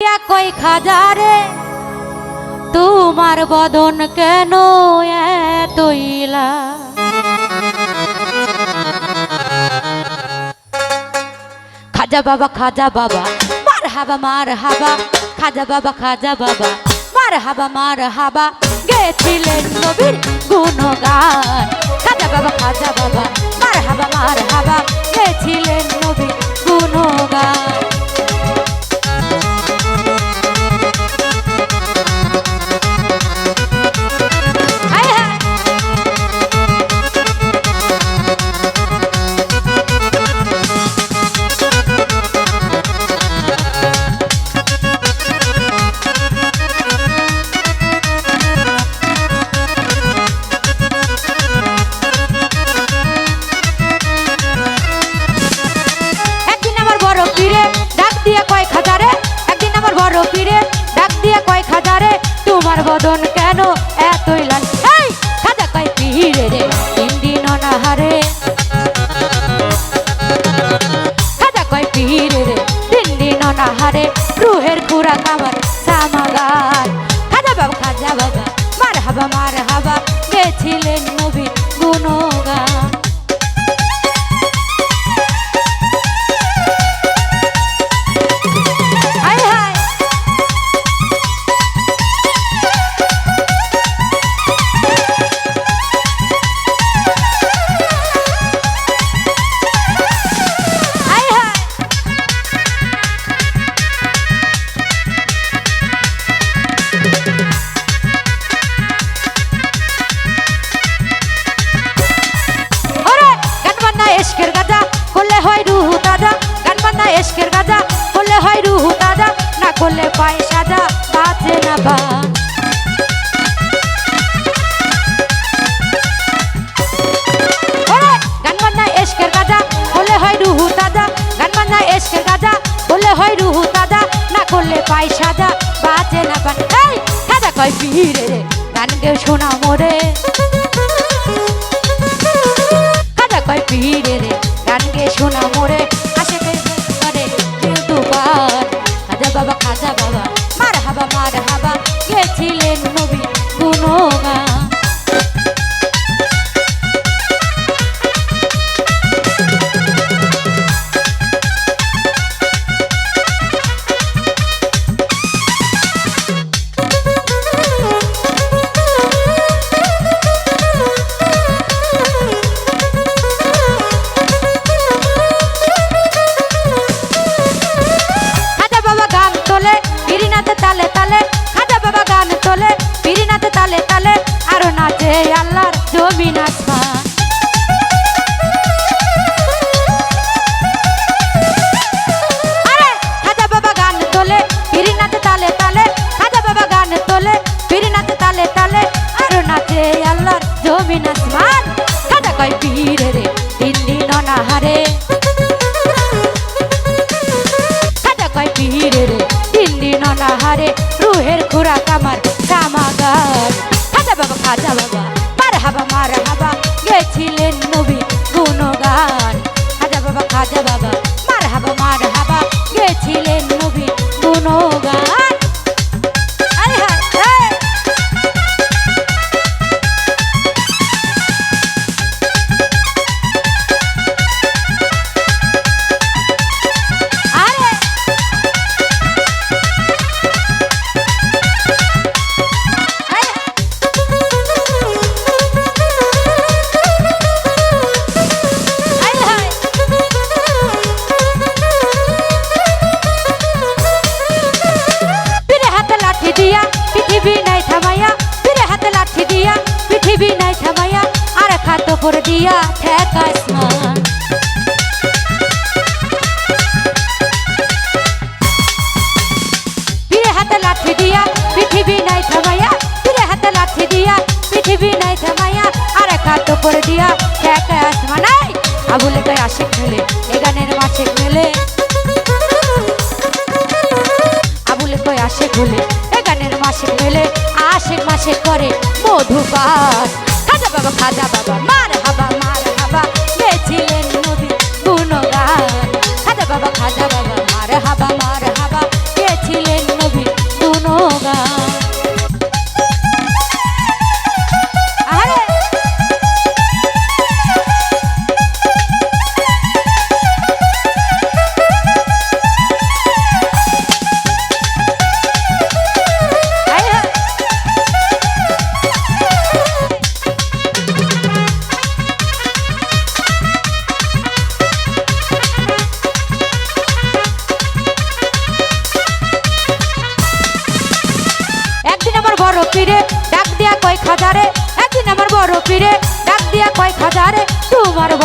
কই খাজারে, তোমার বদন কেন এতইলা খাজা বাবা খাজা বাবা মার হাবা মার হাবা খাজা বাবা খাজা বাবা মার হাবা মার হাবা গেছিলেন নবীর গুণগান। খাজা বাবা খাজা বাবা মার হাবা মার হাবা তোমার বদন কেন এতই লাল? এই, খাজা কয় পীরে রে, তিন দিন অনাহারে। খাজা কয় পীরে রে, তিন দিন অনাহারে, রুহের খুরাক খাবার সামাগার। খাজা বাবা খাজা বাবা, মার হাবা, মার এশকের গাজা করলে হয় রুহু তাজা না করলে পায় সাজা, বাঁচে না বা পায় সাজা, বাঁচে না বা সাজা কয় পীরে গান কেউ শোনা মোরে। খাজা বাবা মার হাবা মার নাচে আল্লাহর জমিন আসমান খাজা কয় পীরে রে, তিন দিন অনাহারে। খাজা কয় পীরে রে, তিন দিন অনাহারে, রুহের খুরাক আমার কামাগার। খাজা বাবা খাজা বাবা খাতো দিয়া হাতে লাঠি দিয়া পৃথিবী নাই থামাইয়া পীরে হাতে লাঠি দিয়া পৃথিবী নাই থামাইয়া, আর খাতো করে দিয়া ঠেকা আসমান আবুলে কয় আশিক মেলে এ গানের মেলে আবুলে কই আসে গুলে এ গানের মাসে মেলে আশেক মাসে করে মধুপাত। খাজা বাবা খাজা বাবা, মার হাবা মার হাবা গেছিলেন নদী গুণগান। খাজা বাবা খাজা বাবা।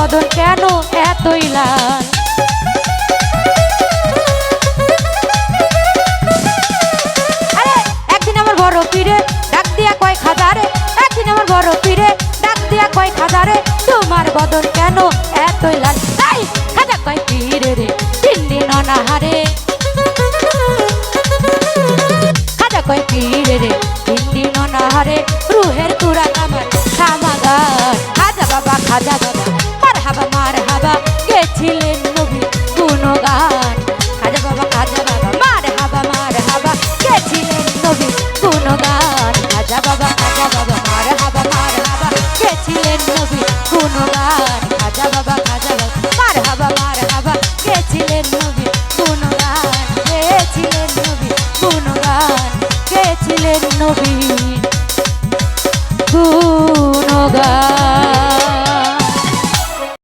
বদন কেন এতই লাল? একদিন আমার বড় পীরে ডাক দিয়া কয় খাজারে একদিন আমার বড় পীরে ডাক দিয়া কয় খাজারে তোমার বদন কেন এতই লাল? তাই খাজা কয় পীরে রে, তিন দিন অনাহারে। খাজা কয় পীরে রে, তিন দিন অনাহারে, রুহের কুড়া